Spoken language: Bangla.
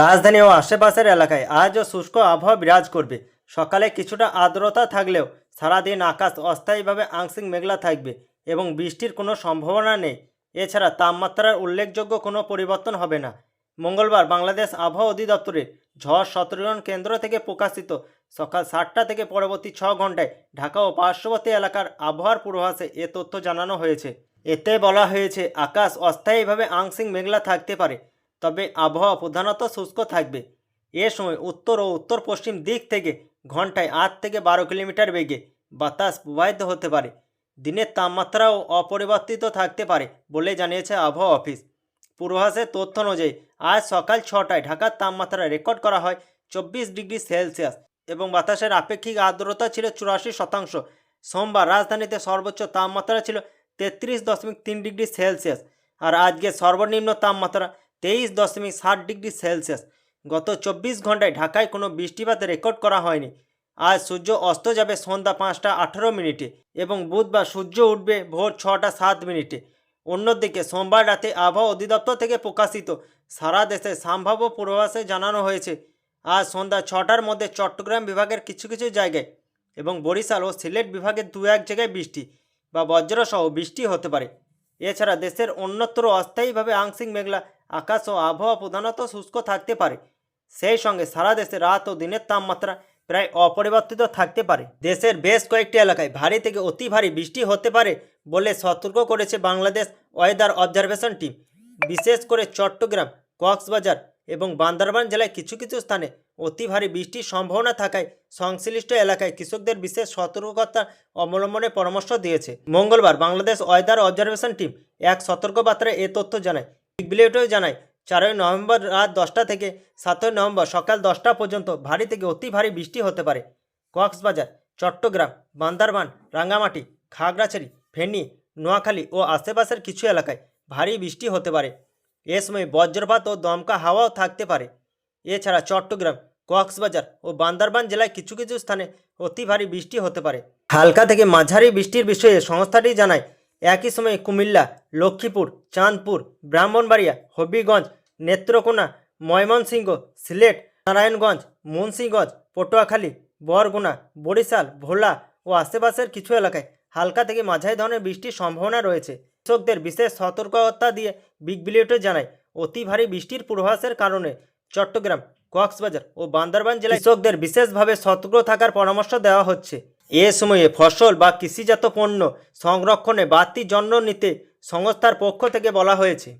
রাজধানী ও আশেপাশের এলাকায় আজও শুষ্ক আবহাওয়া বিরাজ করবে। সকালে কিছুটা আর্দ্রতা থাকলেও সারাদিন আকাশ অস্থায়ীভাবে আংশিক মেঘলা থাকবে এবং বৃষ্টির কোনো সম্ভাবনা নেই। এছাড়া তাপমাত্রার উল্লেখযোগ্য কোনো পরিবর্তন হবে না। মঙ্গলবার বাংলাদেশ আবহাওয়া অধিদপ্তরের ঝড় সতর্কীকরণ কেন্দ্র থেকে প্রকাশিত সকাল সাতটা থেকে পরবর্তী ছ ঘন্টায় ঢাকা ও পার্শ্ববর্তী এলাকার আবহাওয়ার পূর্বাভাসে এ তথ্য জানানো হয়েছে। এতে বলা হয়েছে, আকাশ অস্থায়ীভাবে আংশিক মেঘলা থাকতে পারে। তবে আবহাওয়া প্রধানত শুষ্ক থাকবে। এ সময় উত্তর ও উত্তর পশ্চিম দিক থেকে ঘন্টায় আট থেকে বারো কিলোমিটার বেগে বাতাস প্রবাহিত হতে পারে। দিনের তাপমাত্রাও অপরিবর্তিত থাকতে পারে বলে জানিয়েছে আবহাওয়া অফিস। পূর্বাভাসের তথ্য অনুযায়ী, আজ সকাল ছটায় ঢাকার তাপমাত্রা রেকর্ড করা হয় চব্বিশ ডিগ্রি সেলসিয়াস এবং বাতাসের আপেক্ষিক আর্দ্রতা ছিল চুরাশি শতাংশ। সোমবার রাজধানীতে সর্বোচ্চ তাপমাত্রা ছিল তেত্রিশ দশমিক তিন ডিগ্রি সেলসিয়াস। আর আজকে সর্বনিম্ন তাপমাত্রা তেইশ দশমিক সাত ডিগ্রি সেলসিয়াস। গত চব্বিশ ঘন্টায় ঢাকায় কোনো বৃষ্টিপাত রেকর্ড করা হয়নি। আজ সূর্য অস্ত যাবে সন্ধ্যা পাঁচটা আঠেরো মিনিটে এবং বুধবার সূর্য উঠবে ভোর ছটা সাত মিনিটে। অন্যদিকে সোমবার রাতে আবহাওয়া অধিদপ্তর থেকে প্রকাশিত সারা দেশে সম্ভাব্য পূর্বাভাসে জানানো হয়েছে, আজ সন্ধ্যা ছটার মধ্যে চট্টগ্রাম বিভাগের কিছু কিছু জায়গায় এবং বরিশাল ও সিলেট বিভাগের দু এক জায়গায় বৃষ্টি বা বজ্রসহ বৃষ্টি হতে পারে। এছাড়া দেশের অন্যত্র অস্থায়ীভাবে আংশিক মেঘলা আকাশ ও আবহাওয়া প্রধানত শুষ্ক থাকতে পারে। সেই সঙ্গে সারা দেশে রাত ও দিনের তাপমাত্রা প্রায় অপরিবর্তিত থাকতে পারে। দেশের বেশ কয়েকটি এলাকায় ভারী থেকে অতি ভারী বৃষ্টি হতে পারে বলে সতর্ক করেছে বাংলাদেশ ওয়েদার অবজারভেশন টিম। বিশেষ করে চট্টগ্রাম, কক্সবাজার এবং বান্দরবান জেলায় কিছু কিছু স্থানে অতি ভারী বৃষ্টির সম্ভাবনা থাকায় সংশ্লিষ্ট এলাকায় কৃষকদের বিশেষ সতর্কতা অবলম্বনের পরামর্শ দিয়েছে। মঙ্গলবার বাংলাদেশ ওয়েদার অবজারভেশন টিম এক সতর্কবার্তায় এ তথ্য জানায়। বিলেটেও জানায়, চারই নভেম্বর রাত দশটা থেকে সাতই নভেম্বর সকাল দশটা পর্যন্ত ভারী থেকে অতি ভারী বৃষ্টি হতে পারে। কক্সবাজার, চট্টগ্রাম, বান্দারবান, রাঙ্গামাটি, খাগড়াছড়ি, ফেনী, নোয়াখালী ও আশেপাশের কিছু এলাকায় ভারী বৃষ্টি হতে পারে। এ সময় বজ্রপাত ও দমকা হাওয়াও থাকতে পারে। এছাড়া চট্টগ্রাম, কক্সবাজার ও বান্দরবান জেলায় কিছু কিছু স্থানে অতি ভারী বৃষ্টি হতে পারে। হালকা থেকে মাঝারি বৃষ্টির বিষয়ে সংস্থাটি জানায় একই সময়ে কুমিল্লা, লক্ষ্মীপুর, চাঁদপুর, ব্রাহ্মণবাড়িয়া, হবিগঞ্জ, নেত্রকোনা, ময়মনসিংহ, সিলেট, নারায়ণগঞ্জ, মুন্সিগঞ্জ, পটুয়াখালী, বরগুনা, বরিশাল, ভোলা ও আশেপাশের কিছু এলাকায় হালকা থেকে মাঝারি ধরনের বৃষ্টির সম্ভাবনা রয়েছে। কৃষকদের বিশেষ সতর্কতা দিয়ে বিগ বিলিয়টে জানায়, অতি ভারী বৃষ্টির পূর্বাভাসের কারণে চট্টগ্রাম, কক্সবাজার ও বান্দরবান জেলায় কৃষকদের বিশেষভাবে সতর্ক থাকার পরামর্শ দেওয়া হচ্ছে। এ সময়ে ফসল বা কৃষিজাত পণ্য সংরক্ষণে বাড়তি যত্ন নিতে সংস্থার পক্ষ থেকে বলা হয়েছে।